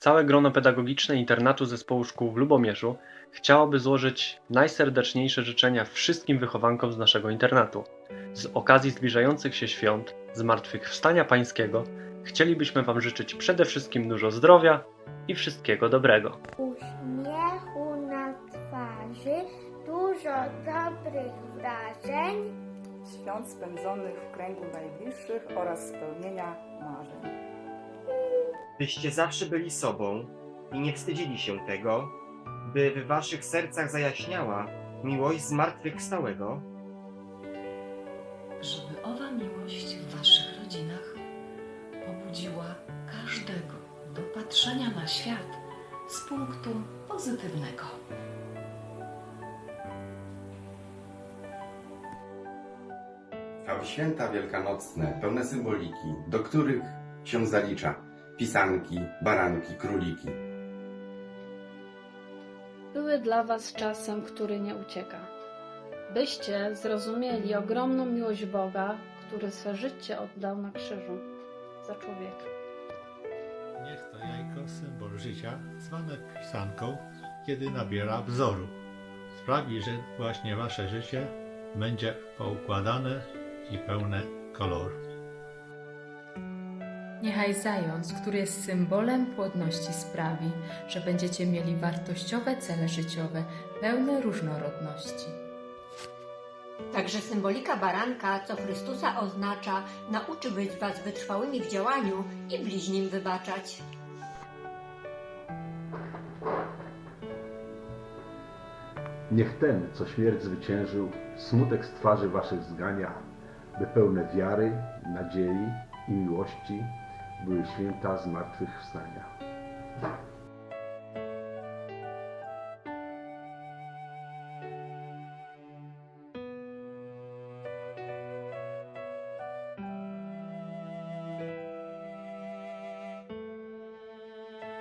Całe grono pedagogiczne internatu zespołu szkół w Lubomierzu chciałoby złożyć najserdeczniejsze życzenia wszystkim wychowankom z naszego internatu. Z okazji zbliżających się świąt Zmartwychwstania Pańskiego chcielibyśmy Wam życzyć przede wszystkim dużo zdrowia i wszystkiego dobrego. uśmiechu na twarzy, dużo dobrych wrażeń, świąt spędzonych w kręgu najbliższych oraz spełnienia marzeń. Byście zawsze byli sobą i nie wstydzili się tego, by w waszych sercach zajaśniała miłość zmartwychwstałego, żeby owa miłość w Waszych rodzinach pobudziła każdego do patrzenia na świat z punktu pozytywnego. A w święta wielkanocne, pełne symboliki, do których się zalicza pisanki, baranki, króliki. były dla Was czasem, który nie ucieka. Byście zrozumieli ogromną miłość Boga, który swe życie oddał na krzyżu za człowieka. Niech to jajko, symbol życia, zwane pisanką, kiedy nabiera wzoru. Sprawi, że właśnie wasze życie będzie poukładane i pełne koloru. Niechaj zając, który jest symbolem płodności, sprawi, że będziecie mieli wartościowe cele życiowe, pełne różnorodności. Także symbolika baranka, co Chrystusa oznacza, nauczy być was wytrwałymi w działaniu i bliźnim wybaczać. Niech ten, co śmierć zwyciężył, smutek z twarzy waszych zgania, by pełne wiary, nadziei i miłości były święta zmartwychwstania.